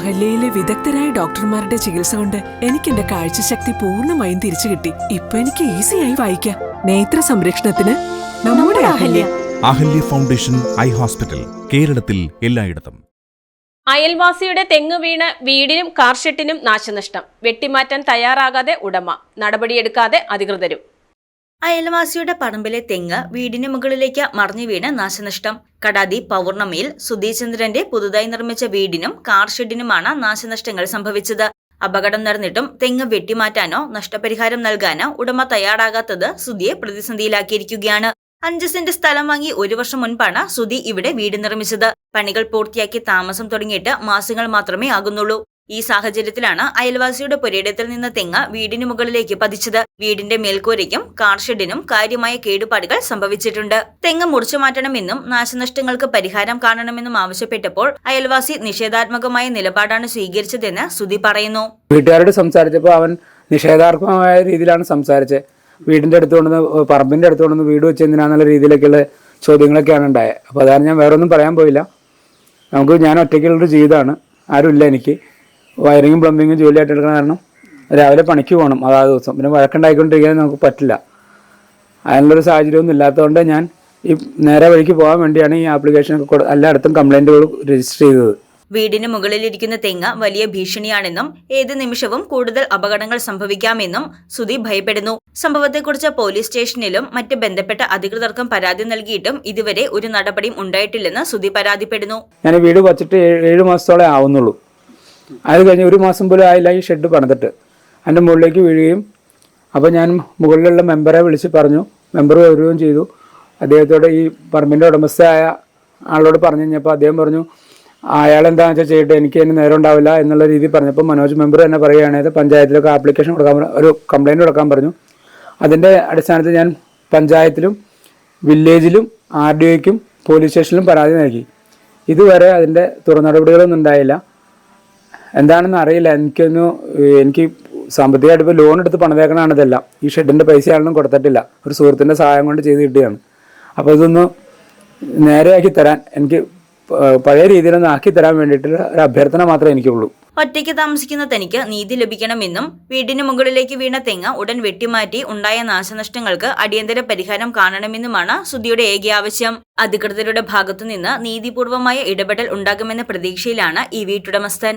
അഹല്യയിലെ വിദഗ്ധരായ ഡോക്ടർമാരുടെ ചികിത്സ കൊണ്ട് എനിക്ക് എന്റെ കാഴ്ചശക്തി പൂർണമായും തിരിച്ചു കിട്ടി. ഇപ്പൊ എനിക്ക് ഈസിയായി വായിക്കാം. നേത്ര സംരക്ഷണത്തിന് നമ്മുടെ Ahalya. Ahalya foundation eye hospital കേരളത്തിൽ എല്ലായിടത്തും. അയൽവാസിയുടെ തെങ്ങ് വീണ് വീടിനും കാർഷെട്ടിനും നാശനഷ്ടം. വെട്ടിമാറ്റാൻ തയ്യാറാകാതെ ഉടമ. നടപടിയെടുക്കാതെ അധികൃതരും. അയൽവാസിയുടെ പറമ്പിലെ തെങ്ങ് വീടിന് മുകളിലേക്ക് മറിഞ്ഞു വീണ് നാശനഷ്ടം. കടാതി പൗർണമിയിൽ സുധീചന്ദ്രന്റെ പുതുതായി നിർമ്മിച്ച വീടിനും കാർ ഷെഡിനുമാണ് നാശനഷ്ടങ്ങൾ സംഭവിച്ചത്. അപകടം നടന്നിട്ടും തെങ്ങ് വെട്ടിമാറ്റാനോ നഷ്ടപരിഹാരം നൽകാനോ ഉടമ തയ്യാറാകാത്തത് സുധിയെ പ്രതിസന്ധിയിലാക്കിയിരിക്കുകയാണ്. അഞ്ച് സെന്റ് സ്ഥലം വാങ്ങി ഒരു വർഷം മുൻപാണ് സുധി ഇവിടെ വീട് നിർമ്മിച്ചത്. പണികൾ പൂർത്തിയാക്കി താമസം തുടങ്ങിയിട്ട് മാസങ്ങൾ മാത്രമേ ആകുന്നുള്ളൂ. ഈ സാഹചര്യത്തിലാണ് അയൽവാസിയുടെ പുരയിടത്തിൽ നിന്ന് തെങ്ങ് വീടിന് മുകളിലേക്ക് പതിച്ചത്. വീടിന്റെ മേൽക്കൂരയ്ക്കും കാർഷെഡിനും കാര്യമായ കേടുപാടുകൾ സംഭവിച്ചിട്ടുണ്ട്. തെങ്ങ് മുറിച്ചു മാറ്റണമെന്നും നാശനഷ്ടങ്ങൾക്ക് പരിഹാരം കാണണമെന്നും ആവശ്യപ്പെട്ടപ്പോൾ അയൽവാസി നിഷേധാത്മകമായ നിലപാടാണ് സ്വീകരിച്ചതെന്ന് സുധി പറയുന്നു. വീട്ടുകാരോട് സംസാരിച്ചപ്പോൾ അവൻ നിഷേധാത്മകമായ രീതിയിലാണ് സംസാരിച്ചത്. വീടിന്റെ അടുത്തുകൊണ്ട് പറമ്പിന്റെ അടുത്തുകൊണ്ട് വീട് വെച്ച് എന്തിനാന്നുള്ള രീതിയിലേക്കുള്ള ചോദ്യങ്ങളൊക്കെയാണ് ഉണ്ടായത്. അപ്പോൾ അതാണ് ഞാൻ വേറെ ഒന്നും പറയാൻ പോയില്ല. നമുക്ക് ഞാൻ ഒറ്റയ്ക്കുള്ളൊരു ജീവിതമാണ്. ആരുമില്ല എനിക്ക്. വയറിങ്ങും പ്ലംബിങ്ങും ജോലിയായിട്ട് എടുക്കുന്ന കാരണം രാവിലെ പണിക്ക് പോകണം അതാ ദിവസം. പിന്നെ വഴക്കുണ്ടായിക്കൊണ്ടിരിക്കാൻ നമുക്ക് പറ്റില്ല. അതിനുള്ളൊരു സാഹചര്യമൊന്നും ഇല്ലാത്തതുകൊണ്ട് ഞാൻ ഈ നേരെ വഴിക്ക് പോകാൻ വേണ്ടിയാണ് ഈ ആപ്ലിക്കേഷനൊക്കെ കൊടു എല്ലായിടത്തും കംപ്ലൈന്റുകൾ രജിസ്റ്റർ ചെയ്തത്. വീടിന് മുകളിലിരിക്കുന്ന തെങ്ങ് വലിയ ഭീഷണിയാണെന്നും ഏത് നിമിഷവും കൂടുതൽ അപകടങ്ങൾ സംഭവിക്കാമെന്നും സുധി ഭയപ്പെടുന്നു. സംഭവത്തെക്കുറിച്ച് പോലീസ് സ്റ്റേഷനിലും മറ്റ് ബന്ധപ്പെട്ട അധികൃതർക്കും പരാതി നൽകിയിട്ടും ഇതുവരെ ഒരു നടപടിയും ഉണ്ടായിട്ടില്ലെന്ന് സുധി പരാതിപ്പെടുന്നു. ഞാൻ വീട് വച്ചിട്ട് ഏഴ് ഏഴ് മാസത്തോളം ആവുന്നുള്ളൂ. അത് കഴിഞ്ഞ് ഒരു മാസം പോലും ആയില്ല ഈ ഷെഡ് പണിതിട്ട്. അതിന്റെ മുകളിലേക്ക് വീഴുകയും അപ്പോൾ ഞാൻ മുകളിലുള്ള മെമ്പറെ വിളിച്ച് പറഞ്ഞു. മെമ്പർ വരികയും ചെയ്തു. അദ്ദേഹത്തോട് ഈ പറമ്പിന്റെ ഉടമസ്ഥയായ ആളോട് പറഞ്ഞു കഴിഞ്ഞപ്പോൾ അദ്ദേഹം പറഞ്ഞു അയാൾ എന്താണെന്ന് വെച്ചാൽ ചെയ്യട്ടെ എനിക്ക് അതിന് നേരം ഉണ്ടാവില്ല എന്നുള്ള രീതി പറഞ്ഞപ്പോൾ മനോജ് മെമ്പർ തന്നെ പറയുകയാണെങ്കിൽ പഞ്ചായത്തിലൊക്കെ ആപ്ലിക്കേഷൻ കൊടുക്കാൻ ഒരു കംപ്ലയിന്റ് കൊടുക്കാൻ പറഞ്ഞു. അതിന്റെ അടിസ്ഥാനത്തിൽ ഞാൻ പഞ്ചായത്തിലും വില്ലേജിലും ആർ ഡി ഒയ്ക്കും പോലീസ് സ്റ്റേഷനിലും പരാതി നൽകി. ഇതുവരെ അതിന്റെ തുറനടപടികളൊന്നും ഉണ്ടായില്ല. എന്താണെന്ന് അറിയില്ല. എനിക്കൊന്ന് എനിക്ക് സാമ്പത്തികമായിട്ട് ഇപ്പോൾ ലോൺ എടുത്ത് പണിതേക്കണാണ് ഇതെല്ലാം. ഈ ഷെഡിന്റെ പൈസ കൊടുത്തിട്ടില്ല. ഒരു സുഹൃത്തിന്റെ സഹായം കൊണ്ട് ചെയ്ത് കിട്ടിയാണ് അപ്പോൾ ഇതൊന്ന് നേരെയാക്കി തരാൻ എനിക്ക് പഴയ രീതിയിലൊന്ന് ആക്കി തരാൻ വേണ്ടിയിട്ടുള്ള ഒരു അഭ്യർത്ഥന മാത്രമേ എനിക്കുള്ളൂ. ഒറ്റയ്ക്ക് താമസിക്കുന്ന തനിക്ക് നീതി ലഭിക്കണമെന്നും വീടിന് മുകളിലേക്ക് വീണ തെങ്ങ് ഉടൻ വെട്ടിമാറ്റി ഉണ്ടായ നാശനഷ്ടങ്ങൾക്ക് അടിയന്തര പരിഹാരം കാണണമെന്നുമാണ് സുധിയുടെ ഏക ആവശ്യം. അധികൃതരുടെ ഭാഗത്തുനിന്ന് നീതിപൂർവമായ ഇടപെടൽ ഉണ്ടാകുമെന്ന പ്രതീക്ഷയിലാണ് ഈ വീട്ടുടമസ്ഥൻ.